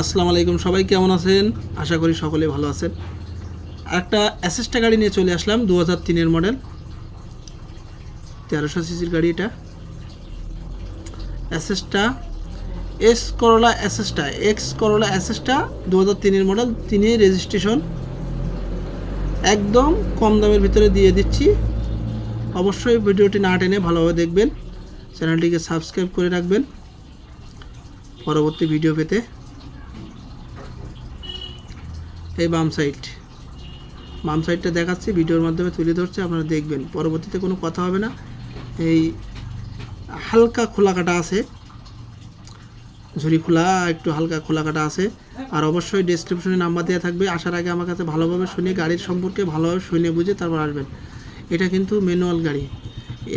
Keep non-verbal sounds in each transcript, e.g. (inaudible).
আসসালামু আলাইকুম, সবাই কেমন আছেন? আশা করি সকলে ভালো আছেন। একটা অ্যাসেস্টা গাড়ি নিয়ে চলে আসলাম দু হাজার তিনের মডেল। তেরোশো সিসির গাড়ি এটা। অ্যাসেস্টা এস করোলা অ্যাসেস্টা এক্স করোলা অ্যাসেস্টা দু হাজার তিনের মডেল তিনি রেজিস্ট্রেশন একদম কম দামের ভিতরে দিয়ে দিচ্ছি। অবশ্যই ভিডিওটি না টেনে ভালোভাবে দেখবেন। চ্যানেলটিকে সাবস্ক্রাইব করে রাখবেন। পরবর্তী ভিডিও পেতে এই বাম সাইড বাম সাইডটা দেখাচ্ছি, ভিডিওর মাধ্যমে তুলে ধরছে, আপনারা দেখবেন। পরবর্তীতে কোনো কথা হবে না। এই হালকা খোলা কাটা আছে। ঝুড়ি খোলা, একটু হালকা খোলা কাটা আছে। আর অবশ্যই ডেসক্রিপশনে নাম্বার দেওয়া থাকবে। আসার আগে আমার কাছে ভালোভাবে শুনে, গাড়ির সম্পর্কে ভালোভাবে শুনে বুঝে তারপর আসবেন। এটা কিন্তু ম্যানুয়াল গাড়ি।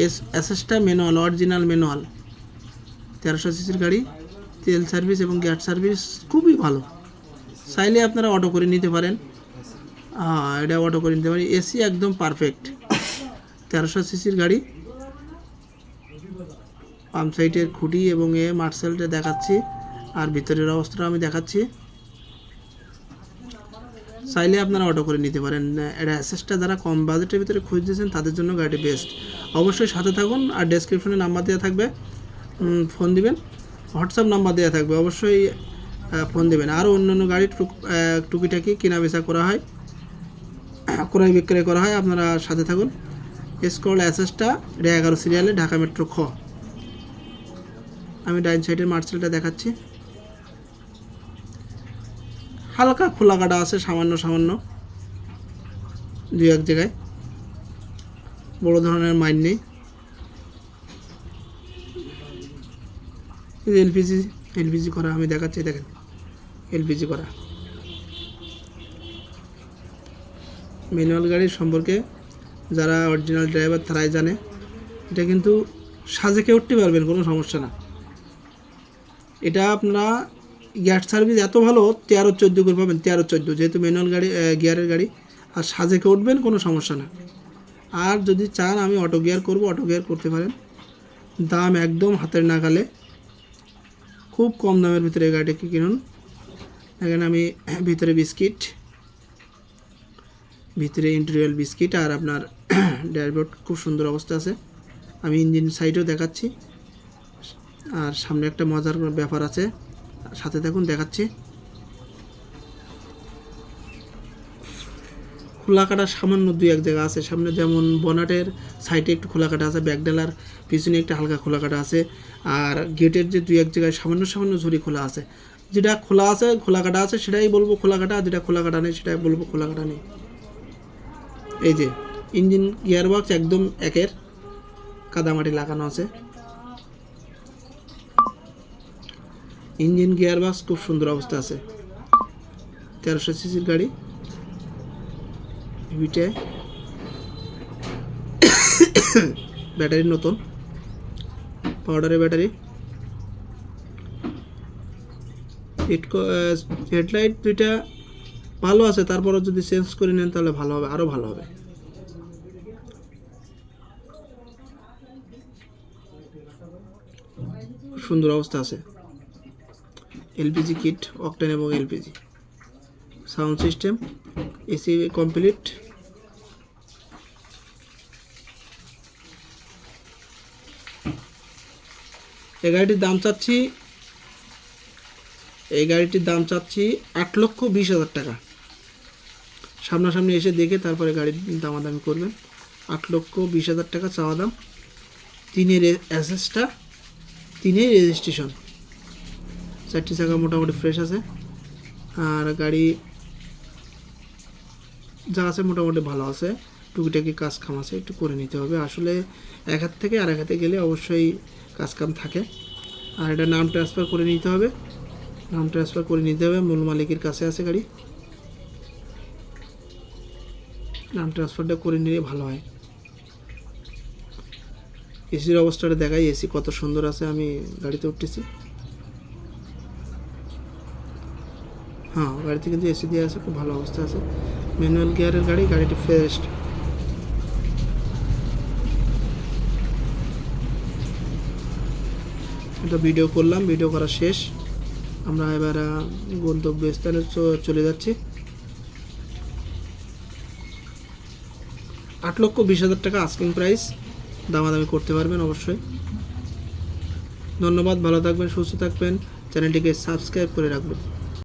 এস অ্যাসেসটা ম্যানুয়াল অরিজিনাল ম্যানুয়াল তেরোশো সিসির গাড়ি, তেল সার্ভিস এবং গ্যাস সার্ভিস খুবই ভালো। চাইলে আপনারা অটো করে নিতে পারেন। হ্যাঁ এটা অটো করে নিতে পারেন। এসি একদম পারফেক্ট তেরোশো সিসির গাড়ি। পাম্প সাইটের খুঁটি এবং এ মার্সেলটা দেখাচ্ছি। আর ভিতরের অবস্থাটা আমি দেখাচ্ছি। চাইলে আপনারা অটো করে নিতে পারেন। এটা অ্যাসেসটা যারা কম বাজেটের ভিতরে খুঁজতেছেন, তাদের জন্য গাড়িটি বেস্ট অবশ্যই সাথে থাকুন আর ডেসক্রিপশনে নাম্বার দেওয়া থাকবে। ফোন দিবেন। হোয়াটসঅ্যাপ নাম্বার দেওয়া থাকবে। অবশ্যই ফোন দেবেন। আরও অন্যান্য গাড়ির টুক টুকিটাকি কেনা বেচা করা হয়, ক্রয় বিক্রয় করা হয়। আপনারা সাথে থাকুন। স্কল অ্যাসেসটা এটা এগারো সিরিয়ালে ঢাকা মেট্রো খ। আমি ডাইন সাইডের মার্সেলটা দেখাচ্ছি। হালকা খোলা কাটা আছে, সামান্য সামান্য। দুই এক জায়গায়। বড় ধরনের মাইন নেই। এলপিজি এলপিজি করা আমি দেখাচ্ছি, দেখেন। এলপিজি করা। ম্যানুয়াল গাড়ির সম্পর্কে যারা অরিজিনাল ড্রাইভার তারাই জানে। এটা কিন্তু সাজেকে উঠতে পারবেন, কোনো সমস্যা না। এটা আপনারা গ্যাস সার্ভিস এত ভালো, তেরো চোদ্দ করে পাবেন, তেরো চোদ্দ। যেহেতু ম্যানুয়াল গাড়ি গিয়ারের গাড়ি, আর সাজেকে উঠবেন, কোনো সমস্যা না। আর যদি চান আমি অটো গিয়ার করব, অটো গিয়ার করতে পারেন। দাম একদম হাতের নাগালে। খুব কম দামের ভিতরে এই গাড়িটাকে কিনুন। এখানে আমি ভিতরে বিস্কিট, ভিতরে ইন্টেরিয়াল বিস্কিট আর আপনার (coughs) ড্যাশবোর্ড খুব সুন্দর অবস্থা আছে। আমি ইঞ্জিন সাইডেও দেখাচ্ছি। আর সামনে একটা মজার ব্যাপার আছে, সাথে দেখুন, দেখাচ্ছি। খোলা কাটা সামান্য দুই এক জায়গা আছে। সামনে যেমন বনাটের সাইডে একটু খোলা কাটা আছে, ব্যাকডালার পিছনে একটা হালকা খোলা কাটা আছে। আর গেটের যে দুই এক জায়গায় সামান্য সামান্য ঝুড়ি খোলা আছে। যেটা খোলা আছে, খোলা কাটা আছে, সেটাই বলব খোলা কাটা যেটা খোলা কাটা নেই, সেটাই বলব খোলা কাটা নেই। এই যে ইঞ্জিন গিয়ারবক্স একদম একের, কাদামাটি লাগানো আছে। ইঞ্জিন গিয়ারবক্স খুব সুন্দর অবস্থা আছে। তেরোশো সিসির গাড়ি। ভিটে (coughs) ব্যাটারি নতুন। পাউডারের ব্যাটারি। হেডলাইট দুইটা ভালো আছে, তারপরও যদি চেঞ্জ করে নেন তাহলে ভালো হবে আরও ভালো হবে। সুন্দর অবস্থা আছে। এলপিজি কিট অকটেন এবং LPG sound system AC complete এই গাড়িটির দাম চাচ্ছি এই গাড়িটির দাম চাচ্ছি আট লক্ষ বিশ হাজার টাকা। সামনাসামনি এসে দেখে তারপরে গাড়ির দামাদামি করবেন। আট লক্ষ বিশ হাজার টাকা চাওয়া দাম। তিনের অ্যাসেসটা তিনের রেজিস্ট্রেশন। চারটি চাকা মোটামুটি ফ্রেশ আছে। আর গাড়ি যা আছে মোটামুটি ভালো আছে। টুকিটাকি কাজ কাম আছে, একটু করে নিতে হবে। আসলে এক হাত থেকে আর এক হাতে গেলে অবশ্যই কাজ কাম থাকে। আর এটা নাম ট্রান্সফার করে নিতে হবে। নাম ট্রান্সফার করে নিতে হবে, মূল মালিকের কাছে আছে গাড়ি। নাম ট্রান্সফারটা করে নিলে ভালো হয়। এসির অবস্থাটা দেখাই এসি কত সুন্দর আছে, আমি গাড়িতে উঠতেছি। হ্যাঁ গাড়িতে কিন্তু এসি দেওয়া আছে, খুব ভালো অবস্থা আছে। ম্যানুয়াল গিয়ারের গাড়ি, গাড়িটি ফ্রেশ এটা ভিডিও করলাম ভিডিও করা শেষ। আমরা এবার গন্তব্য গন্তব্যস্থানে চলে যাচ্ছি। আট লক্ষ বিশ হাজার টাকা আস্কিং প্রাইস দামাদামি করতে পারবেন অবশ্যই। ধন্যবাদ, ভালো থাকবেন, সুস্থ থাকবেন। চ্যানেলটিকে সাবস্ক্রাইব করে রাখবেন।